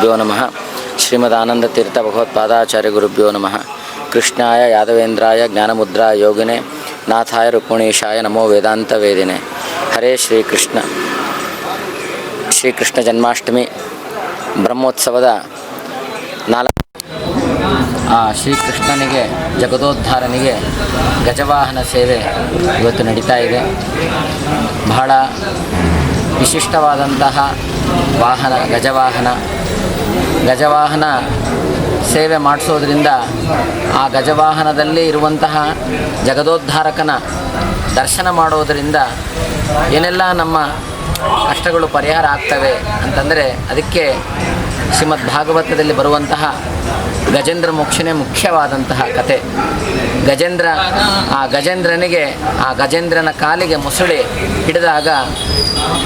ಗುರುಭ್ಯೋ ನಮಃ. ಶ್ರೀಮದಾನಂದತೀರ್ಥ ಭಗವತ್ಪಾದಾಚಾರ್ಯ ಗುರುಭ್ಯೋ ನಮಃ. ಕೃಷ್ಣಾಯ ಯಾದವೇಂದ್ರಾಯ ಜ್ಞಾನಮುದ್ರಾ ಯೋಗಿನೆ, ನಾಥಾಯ ರುಕ್ಮಿಣೀಶಾಯ ನಮೋ ವೇದಾಂತ ವೇದಿನೆ. ಹರೇ ಶ್ರೀಕೃಷ್ಣ. ಶ್ರೀಕೃಷ್ಣ ಜನ್ಮಾಷ್ಟಮಿ ಬ್ರಹ್ಮೋತ್ಸವದ ನಾಲ್ಕು ಆ ಶ್ರೀಕೃಷ್ಣನಿಗೆ, ಜಗದೋದ್ಧಾರನಿಗೆ ಗಜವಾಹನ ಸೇವೆ ಇವತ್ತು ನಡೀತಾ ಇದೆ. ಬಹಳ ವಿಶಿಷ್ಟವಾದಂತಹ ವಾಹನ, ಗಜವಾಹನ. ಗಜವಾಹನ ಸೇವೆ ಮಾಡಿಸೋದ್ರಿಂದ ಆ ಗಜವಾಹನದಲ್ಲಿ ಇರುವಂತಹ ಜಗದೋದ್ಧಾರಕನ ದರ್ಶನ ಮಾಡೋದರಿಂದ ಏನೆಲ್ಲ ನಮ್ಮ ಕಷ್ಟಗಳು ಪರಿಹಾರ ಆಗ್ತವೆ ಅಂತಂದರೆ ಅದಕ್ಕೆ ಶ್ರೀಮದ್ ಭಾಗವತದಲ್ಲಿ ಬರುವಂತಹ ಗಜೇಂದ್ರ ಮೋಕ್ಷನೇ ಮುಖ್ಯವಾದಂತಹ ಕತೆ. ಗಜೇಂದ್ರ, ಆ ಗಜೇಂದ್ರನಿಗೆ, ಆ ಗಜೇಂದ್ರನ ಕಾಲಿಗೆ ಮೊಸಳೆ ಹಿಡಿದಾಗ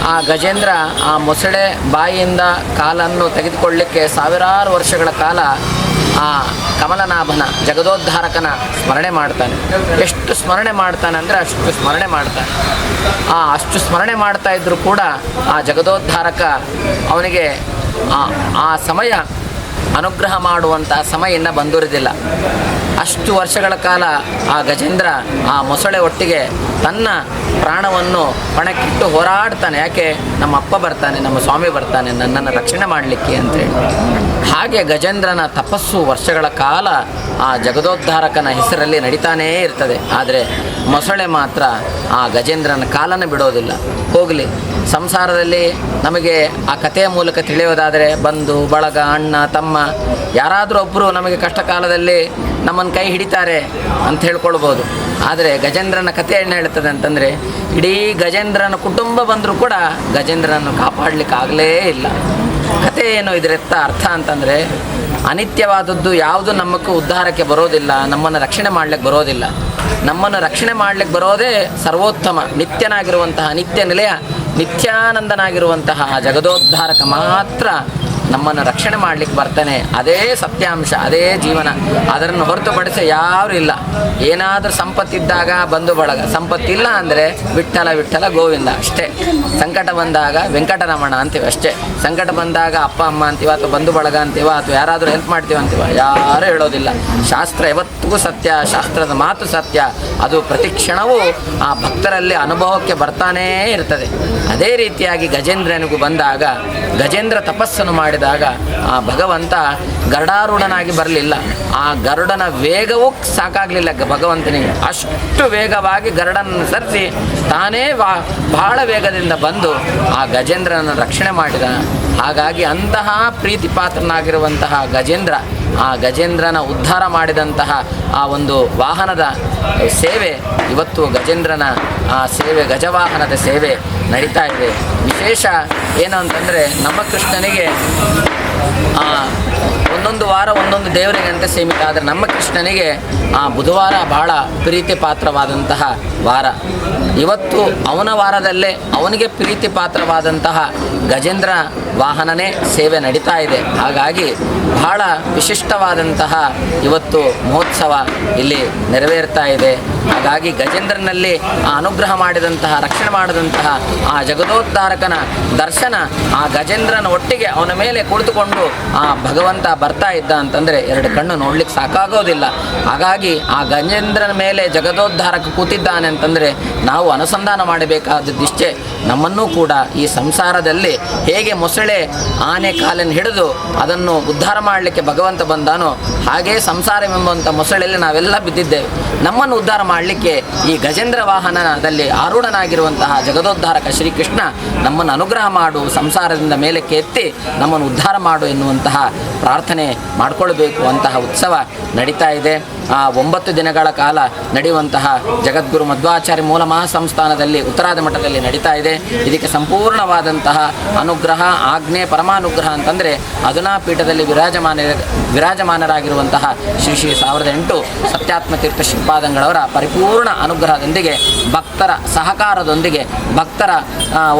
ಆ ಗಜೇಂದ್ರ ಆ ಮೊಸಳೆ ಬಾಯಿಯಿಂದ ಕಾಲನ್ನು ತೆಗೆದುಕೊಳ್ಳಿಕ್ಕೆ ಸಾವಿರಾರು ವರ್ಷಗಳ ಕಾಲ ಆ ಕಮಲನಾಭನ, ಜಗದೋದ್ಧಾರಕನ ಸ್ಮರಣೆ ಮಾಡ್ತಾನೆ. ಎಷ್ಟು ಸ್ಮರಣೆ ಮಾಡ್ತಾನೆ ಅಂದರೆ ಅಷ್ಟು ಸ್ಮರಣೆ ಮಾಡ್ತಾನೆ. ಆ ಅಷ್ಟು ಸ್ಮರಣೆ ಮಾಡ್ತಾ ಇದ್ದರೂ ಕೂಡ ಆ ಜಗದೋದ್ಧಾರಕ ಅವನಿಗೆ ಆ- ಆ ಸಮಯ ಅನುಗ್ರಹ ಮಾಡುವಂಥ ಸಮಯ ಇನ್ನೂ ಬಂದಿರೋದಿಲ್ಲ ಅಷ್ಟು ವರ್ಷಗಳ ಕಾಲ ಆ ಗಜೇಂದ್ರ ಆ ಮೊಸಳೆ ಒಟ್ಟಿಗೆ ತನ್ನ ಪ್ರಾಣವನ್ನು ಪಣಕ್ಕಿಟ್ಟು ಹೋರಾಡ್ತಾನೆ. ಯಾಕೆ? ನಮ್ಮ ಅಪ್ಪ ಬರ್ತಾನೆ, ನಮ್ಮ ಸ್ವಾಮಿ ಬರ್ತಾನೆ, ನನ್ನನ್ನು ರಕ್ಷಣೆ ಮಾಡಲಿಕ್ಕೆ ಅಂತೇಳಿ. ಹಾಗೆ ಗಜೇಂದ್ರನ ತಪಸ್ಸು ವರ್ಷಗಳ ಕಾಲ ಆ ಜಗದೋದ್ಧಾರಕನ ಹೆಸರಲ್ಲಿ ನಡೀತಾನೇ ಇರ್ತದೆ. ಆದರೆ ಮೊಸಳೆ ಮಾತ್ರ ಆ ಗಜೇಂದ್ರನ ಕಾಲನ ಬಿಡೋದಿಲ್ಲ. ಹೋಗಲಿ, ಸಂಸಾರದಲ್ಲಿ ನಮಗೆ ಆ ಕಥೆಯ ಮೂಲಕ ತಿಳಿಯೋದಾದರೆ ಬಂಧು, ಬಳಗ, ಅಣ್ಣ, ತಮ್ಮ, ಯಾರಾದರೂ ಒಬ್ಬರು ನಮಗೆ ಕಷ್ಟ ಕಾಲದಲ್ಲಿ ನಮ್ಮನ್ನು ಕೈ ಹಿಡಿತಾರೆ ಅಂತ ಹೇಳ್ಕೊಳ್ಬೋದು. ಆದರೆ ಗಜೇಂದ್ರನ ಕಥೆ ಏನು ಹೇಳ್ತದೆ ಅಂತಂದರೆ, ಇಡೀ ಗಜೇಂದ್ರನ ಕುಟುಂಬ ಬಂದರೂ ಕೂಡ ಗಜೇಂದ್ರನನ್ನು ಕಾಪಾಡಲಿಕ್ಕೆ ಆಗಲೇ ಇಲ್ಲ. ಕಥೆ ಏನು ಇದರೆತ್ತ ಅರ್ಥ ಅಂತಂದರೆ, ಅನಿತ್ಯವಾದದ್ದು ಯಾವುದು ನಮ್ಮಕ್ಕೂ ಉದ್ಧಾರಕ್ಕೆ ಬರೋದಿಲ್ಲ, ನಮ್ಮನ್ನು ರಕ್ಷಣೆ ಮಾಡಲಿಕ್ಕೆ ಬರೋದಿಲ್ಲ. ನಮ್ಮನ್ನು ರಕ್ಷಣೆ ಮಾಡಲಿಕ್ಕೆ ಬರೋದೇ ಸರ್ವೋತ್ತಮ, ನಿತ್ಯನಾಗಿರುವಂತಹ ನಿತ್ಯ ನಿಲಯ, ನಿತ್ಯಾನಂದನಾಗಿರುವಂತಹ ಜಗದೋದ್ಧಾರಕ ಮಾತ್ರ ನಮ್ಮನ್ನು ರಕ್ಷಣೆ ಮಾಡಲಿಕ್ಕೆ ಬರ್ತಾನೆ. ಅದೇ ಸತ್ಯಾಂಶ, ಅದೇ ಜೀವನ. ಅದನ್ನು ಹೊರತುಪಡಿಸಿ ಯಾರು ಇಲ್ಲ. ಏನಾದರೂ ಸಂಪತ್ತಿದ್ದಾಗ ಬಂಧು ಬಳಗ. ಸಂಪತ್ತಿಲ್ಲ ಅಂದರೆ ವಿಠ್ಠಲ ವಿಠ್ಠಲ ಗೋವಿಂದ ಅಷ್ಟೇ. ಸಂಕಟ ಬಂದಾಗ ವೆಂಕಟರಮಣ ಅಂತೀವಿ ಅಷ್ಟೇ. ಸಂಕಟ ಬಂದಾಗ ಅಪ್ಪ, ಅಮ್ಮ ಅಂತೀವ ಅಥವಾ ಬಂಧು ಬಳಗ ಅಂತೀವ ಅಥವಾ ಯಾರಾದರೂ ಹೆಲ್ಪ್ ಮಾಡ್ತೀವ ಅಂತೀವ? ಯಾರೂ ಹೇಳೋದಿಲ್ಲ. ಶಾಸ್ತ್ರ ಯಾವತ್ತಿಗೂ ಸತ್ಯ, ಶಾಸ್ತ್ರದ ಮಾತು ಸತ್ಯ. ಅದು ಪ್ರತಿ ಕ್ಷಣವೂ ಆ ಭಕ್ತರಲ್ಲಿ ಅನುಭವಕ್ಕೆ ಬರ್ತಾನೇ ಇರ್ತದೆ. ಅದೇ ರೀತಿಯಾಗಿ ಗಜೇಂದ್ರನಿಗೂ ಬಂದಾಗ ಗಜೇಂದ್ರ ತಪಸ್ಸನ್ನು ಮಾಡಿದಾಗ ಆ ಭಗವಂತ ಗರುಡಾರೂಢನಾಗಿ ಬರಲಿಲ್ಲ. ಆ ಗರುಡನ ವೇಗವೂ ಸಾಕಾಗಲಿಲ್ಲ. ಭಗವಂತನಿಗೆ ಅಷ್ಟು ವೇಗವಾಗಿ ಗರುಡನನ್ನು ಸರಿಸಿ ತಾನೇ ವಾ, ಬಹಳ ವೇಗದಿಂದ ಬಂದು ಆ ಗಜೇಂದ್ರನ ರಕ್ಷಣೆ ಮಾಡಿದ. ಹಾಗಾಗಿ ಅಂತಹ ಪ್ರೀತಿ ಪಾತ್ರನಾಗಿರುವಂತಹ ಗಜೇಂದ್ರ ಆ ಗಜೇಂದ್ರನ ಉದ್ಧಾರ ಮಾಡಿದಂತಹ ಆ ಒಂದು ವಾಹನದ ಸೇವೆ, ಇವತ್ತು ಗಜೇಂದ್ರನ ಆ ಸೇವೆ, ಗಜವಾಹನದ ಸೇವೆ ನಡೀತಾ ಇದೆ. ವಿಶೇಷ ಏನು ಅಂತಂದರೆ ನಮ್ಮ ಕೃಷ್ಣನಿಗೆ ಒಂದೊಂದು ವಾರ ಒಂದೊಂದು ದೇವರಿಗೆ ಅಂತ ಸೀಮಿತ. ಆದರೆ ನಮ್ಮ ಕೃಷ್ಣನಿಗೆ ಆ ಬುಧವಾರ ಬಹಳ ಪ್ರೀತಿ ಪಾತ್ರವಾದಂತಹ ವಾರ. ಇವತ್ತು ಅವನ ವಾರದಲ್ಲೇ ಅವನಿಗೆ ಪ್ರೀತಿ ಪಾತ್ರವಾದಂತಹ ಗಜೇಂದ್ರ ವಾಹನನೇ ಸೇವೆ ನಡೀತಾ ಇದೆ. ಹಾಗಾಗಿ ಬಹಳ ವಿಶಿಷ್ಟವಾದಂತಹ ಇವತ್ತು ಮಹೋತ್ಸವ ಇಲ್ಲಿ ನೆರವೇರ್ತಾ ಇದೆ. ಹಾಗಾಗಿ ಗಜೇಂದ್ರನಲ್ಲಿ ಆ ಅನುಗ್ರಹ ಮಾಡಿದಂತಹ, ರಕ್ಷಣೆ ಮಾಡಿದಂತಹ ಆ ಜಗದೋದ್ಧಾರಕನ ದರ್ಶನ ಆ ಗಜೇಂದ್ರನ ಒಟ್ಟಿಗೆ ಅವನ ಮೇಲೆ ಕುಳಿತುಕೊಂಡು ಆ ಭಗವಂತ ಬರ್ತಾ ಇದ್ದ ಅಂತಂದರೆ ಎರಡು ಕಣ್ಣು ನೋಡ್ಲಿಕ್ಕೆ ಸಾಕಾಗೋದಿಲ್ಲ. ಹಾಗಾಗಿ ಆ ಗಜೇಂದ್ರನ ಮೇಲೆ ಜಗದೋದ್ಧಾರಕ ಕೂತಿದ್ದಾನೆ ಅಂತಂದರೆ ನಾವು ಅನುಸಂಧಾನ ಮಾಡಬೇಕಾದದ್ದಿಷ್ಟೇ ನಮ್ಮನ್ನೂ ಕೂಡ ಈ ಸಂಸಾರದಲ್ಲಿ ಹೇಗೆ ಮೊಸಳೆ ಆನೆ ಕಾಲನ್ನು ಹಿಡಿದು ಅದನ್ನು ಉದ್ಧಾರ ಮಾಡಲಿಕ್ಕೆ ಭಗವಂತ ಬಂದಾನೋ ಹಾಗೇ ಸಂಸಾರವೆಂಬಂಥ ಮೊಸಳೆಯಲ್ಲಿ ನಾವೆಲ್ಲ ಬಿದ್ದಿದ್ದೇವೆ. ನಮ್ಮನ್ನು ಉದ್ಧಾರ ಮಾಡಲಿಕ್ಕೆ ಈ ಗಜೇಂದ್ರ ವಾಹನದಲ್ಲಿ ಆರೂಢನಾಗಿರುವಂತಹ ಜಗದೋದ್ಧಾರಕ ಶ್ರೀಕೃಷ್ಣ ನಮ್ಮನ್ನು ಅನುಗ್ರಹ ಮಾಡು, ಸಂಸಾರದಿಂದ ಮೇಲಕ್ಕೆ ಎತ್ತಿ ನಮ್ಮನ್ನು ಉದ್ಧಾರ ಮಾಡು ಎನ್ನುವಂತಹ ಪ್ರಾರ್ಥನೆ ಮಾಡಿಕೊಳ್ಬೇಕು ಅಂತಹ ಉತ್ಸವ ನಡೀತಾ ಇದೆ. ಆ ಒಂಬತ್ತು ದಿನಗಳ ಕಾಲ ನಡೆಯುವಂತಹ ಜಗದ್ಗುರು ಮಧ್ವಾಚಾರ್ಯ ಮೂಲ ಮಹಾಸಂಸ್ಥಾನದಲ್ಲಿ ಉತ್ತರಾದ ಮಠದಲ್ಲಿ ನಡೀತಾ ಇದೆ. ಇದಕ್ಕೆ ಸಂಪೂರ್ಣವಾದಂತಹ ಅನುಗ್ರಹ, ಆಜ್ಞೆ, ಪರಮಾನುಗ್ರಹ ಅಂತಂದರೆ ಅದುನಾ ಪೀಠದಲ್ಲಿ ವಿರಾಜಮಾನ, ವಿರಾಜಮಾನರಾಗಿರುವಂತಹ ಶ್ರೀ ಶ್ರೀ ಸಾವಿರದ ಎಂಟು ಸತ್ಯಾತ್ಮ ತೀರ್ಥ ಶ್ರೀಪಾದಂಗಳವರ ಪರಿಪೂರ್ಣ ಅನುಗ್ರಹದೊಂದಿಗೆ, ಭಕ್ತರ ಸಹಕಾರದೊಂದಿಗೆ, ಭಕ್ತರ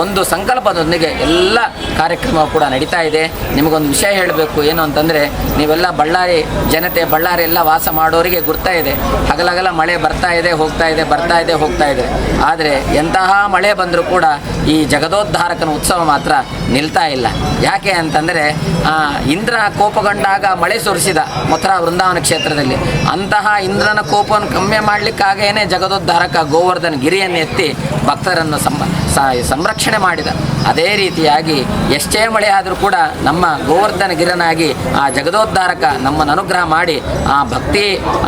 ಒಂದು ಸಂಕಲ್ಪದೊಂದಿಗೆ ಎಲ್ಲ ಕಾರ್ಯಕ್ರಮ ಕೂಡ ನಡೀತಾ ಇದೆ. ನಿಮಗೊಂದು ವಿಷಯ ಹೇಳಬೇಕು ಏನು ಅಂತಂದರೆ ನೀವೆಲ್ಲ ಬಳ್ಳಾರಿ ಜನತೆ, ಬಳ್ಳಾರಿ ಎಲ್ಲ ವಾಸ ಮಾಡೋರಿಗೆ ಗುರ್ತಾ ಇದೆ. ಹಗಲಗಲ ಮಳೆ ಬರ್ತಾ ಇದೆ, ಹೋಗ್ತಾ ಇದೆ, ಬರ್ತಾ ಇದೆ, ಹೋಗ್ತಾ ಇದೆ. ಆದರೆ ಎಂತಹ ಮಳೆ ಬಂದರೂ ಕೂಡ ಈ ಜಗದೋದ್ಧಾರಕನ ಉತ್ಸವ ಮಾತ್ರ ನಿಲ್ತಾ ಇಲ್ಲ. ಯಾಕೆ ಅಂತಂದರೆ ಇಂದ್ರ ಕೋಪಗೊಂಡಾಗ ಮಳೆ ಸುರಿಸಿದ ಮಥುರಾ ವೃಂದಾವನ ಕ್ಷೇತ್ರದಲ್ಲಿ. ಅಂತಹ ಇಂದ್ರನ ಕೋಪವನ್ನು ಕಮ್ಮಿ ಮಾಡಲಿಕ್ಕಾಗೇನೆ ಜಗದೋದ್ಧಾರಕ ಗೋವರ್ಧನ ಗಿರಿಯನ್ನು ಎತ್ತಿ ಭಕ್ತರನ್ನು ಸಂ ಸ- ಸಂರಕ್ಷಣೆ ಮಾಡಿದ. ಅದೇ ರೀತಿಯಾಗಿ ಎಷ್ಟೇ ಮಳೆ ಆದರೂ ಕೂಡ ನಮ್ಮ ಗೋವರ್ಧನ ಗಿರನಾಗಿ ಆ ಜಗದೋದ್ಧಾರಕ ನಮ್ಮನ್ನು ಅನುಗ್ರಹ ಮಾಡಿ ಆ ಭಕ್ತಿ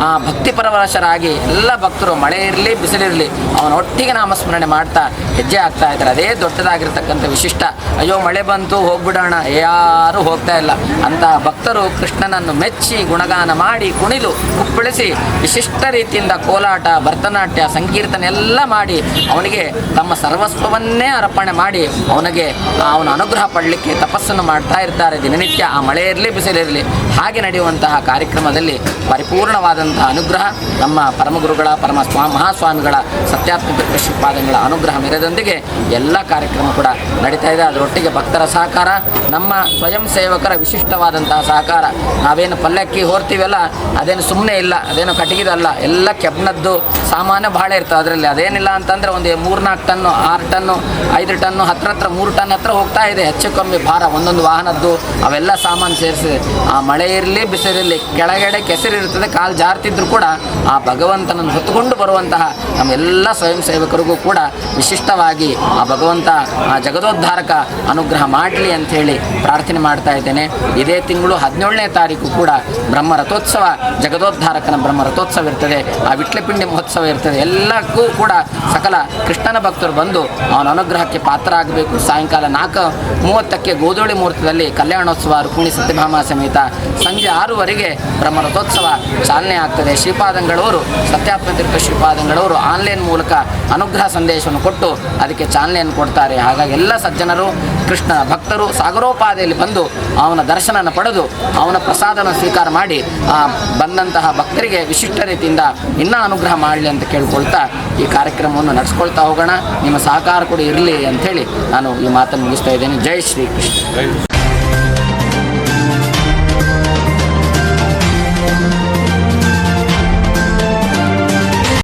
ಆ ಭಕ್ತಿ ಪರವಶರಾಗಿ ಎಲ್ಲ ಭಕ್ತರು ಮಳೆ ಇರಲಿ, ಬಿಸಿಲಿರಲಿ ಅವನ ಒಟ್ಟಿಗೆ ನಾಮಸ್ಮರಣೆ ಮಾಡ್ತಾ ಹೆಜ್ಜೆ ಆಗ್ತಾ ಇದ್ದಾರೆ. ಅದೇ ದೊಡ್ಡದಾಗಿರ್ತಕ್ಕಂಥ ವಿಶಿಷ್ಟ, ಅಯ್ಯೋ ಮಳೆ ಬಂತು, ಹೋಗ್ಬಿಡೋಣ, ಯಾರು ಹೋಗ್ತಾ ಇಲ್ಲ. ಅಂತ ಭಕ್ತರು ಕೃಷ್ಣನನ್ನು ಮೆಚ್ಚಿ ಗುಣಗಾನ ಮಾಡಿ ಕುಣಿದು ಕುಪ್ಪಳಿಸಿ ವಿಶಿಷ್ಟ ರೀತಿಯಿಂದ ಕೋಲಾಟ, ಭರತನಾಟ್ಯ, ಸಂಕೀರ್ತನೆ ಎಲ್ಲ ಮಾಡಿ ಅವನಿಗೆ ತಮ್ಮ ಸರ್ವಸ್ವವನ್ನೇ ಅರ್ಪಣೆ ಮಾಡಿ ಅವನಿಗೆ ಅವನ ಅನುಗ್ರಹ ಪಡಲಿಕ್ಕೆ ತಪಸ್ಸನ್ನು ಮಾಡ್ತಾ ಇರ್ತಾರೆ. ದಿನನಿತ್ಯ ಆ ಮಳೆ ಇರಲಿ ಬಿಸಿಲಿರಲಿ ಹಾಗೆ ನಡೆಯುವಂತಹ ಕಾರ್ಯಕ್ರಮದಲ್ಲಿ ಪರಿಪೂರ್ಣವಾದಂತಹ ಅನುಗ್ರಹ ನಮ್ಮ ಪರಮಗುರುಗಳ ಪರಮ ಸ್ವಾ ಮಹಾಸ್ವಾಮಿಗಳ, ಸತ್ಯಾತ್ಮಕ ಶ್ರೀಪಾದಗಳ ಅನುಗ್ರಹ ಮೆರೆದೊಂದಿಗೆ ಎಲ್ಲ ಕಾರ್ಯಕ್ರಮ ಕೂಡ ನಡೀತಾ ಇದೆ. ಅದರೊಟ್ಟಿಗೆ ಭಕ್ತರ ಸಹಕಾರ, ನಮ್ಮ ಸ್ವಯಂ ಸೇವಕರ ವಿಶಿಷ್ಟವಾದಂತಹ ಸಹಕಾರ. ನಾವೇನು ಪಲ್ಲಕ್ಕಿ ಹೋರ್ತೀವಲ್ಲ, ಅದೇನು ಸುಮ್ಮನೆ ಇಲ್ಲ, ಅದೇನು ಕಟ್ಟಿಗೆದಲ್ಲ, ಎಲ್ಲ ಕೆಬ್ನದ್ದು ಸಾಮಾನ್ಯ ಭಾಳ ಇರ್ತವೆ ಅದರಲ್ಲಿ ಅದೇನಿಲ್ಲ ಅಂತಂದರೆ ಒಂದು ಮೂರ್ನಾಲ್ಕು ಟನ್ನು, ಆರು ಟನ್ನು, ಐದು ಟನ್ನು, ಹತ್ರ ಹತ್ರ, ಮೂರು ಟನ್ ಹತ್ರ ಹೋಗ್ತಾ ಇದೆ. ಹೆಚ್ಚು ಕಮ್ಮಿ ಭಾರ, ಒಂದೊಂದು ವಾಹನದ್ದು, ಅವೆಲ್ಲ ಸಾಮಾನು ಸೇರಿಸಿ ಆ ಮಳೆ ಇರಲಿ, ಬಿಸಿಲಿರಲಿ, ಕೆಳಗಡೆ ಕೆಸರಿರುತ್ತದೆ, ಕಾಲು ಜಾರ್ತಿದ್ರು ಕೂಡ ಆ ಭಗವಂತನನ್ನು ಹೊತ್ತುಕೊಂಡು ಬರುವಂತಹ ನಮ್ಮೆಲ್ಲ ಸ್ವಯಂ ಸೇವಕರಿಗೂ ಕೂಡ ವಿಶಿಷ್ಟವಾಗಿ ಆ ಭಗವಂತ ಆ ಜಗದೋದ್ಧಾರಕ ಅನುಗ್ರಹ ಮಾಡಲಿ ಅಂಥೇಳಿ ಪ್ರಾರ್ಥನೆ ಮಾಡ್ತಾ ಇದ್ದೇನೆ. ಇದೇ ತಿಂಗಳು ಹದಿನೇಳನೇ ತಾರೀಕು ಕೂಡ ಬ್ರಹ್ಮ ರಥೋತ್ಸವ, ಜಗದೋದ್ಧಾರಕನ ಬ್ರಹ್ಮ ರಥೋತ್ಸವ ಇರ್ತದೆ. ಆ ವಿಟ್ಲಪಿಂಡಿ ಮಹೋತ್ಸವ ಇರ್ತದೆ. ಎಲ್ಲಕ್ಕೂ ಕೂಡ ಸಕಲ ಕೃಷ್ಣನ ಭಕ್ತರು ಬಂದು ಅವನ ಅನುಗ್ರಹಕ್ಕೆ ಪಾತ್ರ ಆಗಬೇಕು ಸಾಯಂಕಾಲ ನಾಲ್ಕು ಮೂವತ್ತಕ್ಕೆ ಗೋಧೋಳಿ ಮುಹೂರ್ತದಲ್ಲಿ ಕಲ್ಯಾಣೋತ್ಸವ ರುಕ್ಮಿಣಿ ಸತ್ಯಭಾಮ ಸಮೇತ ಸಂಜೆ ಆರೂವರೆಗೆ ಬ್ರಹ್ಮರಥೋತ್ಸವ ಚಾಲನೆ ಆಗ್ತದೆ. ಶ್ರೀಪಾದಂಗಳವರು ಸತ್ಯಾತ್ಮ ಶ್ರೀಪಾದಂಗಳವರು ಆನ್ಲೈನ್ ಮೂಲಕ ಅನುಗ್ರಹ ಸಂದೇಶವನ್ನು ಕೊಟ್ಟು ಅದಕ್ಕೆ ಚಾಲನೆಯನ್ನು ಕೊಡ್ತಾರೆ. ಹಾಗಾಗಿ ಎಲ್ಲ ಸಜ್ಜನರು, ಕೃಷ್ಣ ಭಕ್ತರು ಸಾಗರೋಪಾದಿಯಲ್ಲಿ ಬಂದು ಅವನ ದರ್ಶನನ ಪಡೆದು ಅವನ ಪ್ರಸಾದನ ಸ್ವೀಕಾರ ಮಾಡಿ, ಆ ಬಂದಂತಹ ಭಕ್ತರಿಗೆ ವಿಶಿಷ್ಟ ರೀತಿಯಿಂದ ಇನ್ನೂ ಅನುಗ್ರಹ ಮಾಡಲಿ ಅಂತ ಕೇಳ್ಕೊಳ್ತಾ ಈ ಕಾರ್ಯಕ್ರಮವನ್ನು ನಡೆಸ್ಕೊಳ್ತಾ ಹೋಗೋಣ. ನಿಮ್ಮ ಸಹಕಾರ ಕೂಡ ಇರಲಿ ಹೇಳಿ ನಾನು ಈ ಮಾತನ್ನು ಮುಗಿಸ್ತಾ ಇದ್ದೇನೆ. ಜೈ ಶ್ರೀ ಕೃಷ್ಣ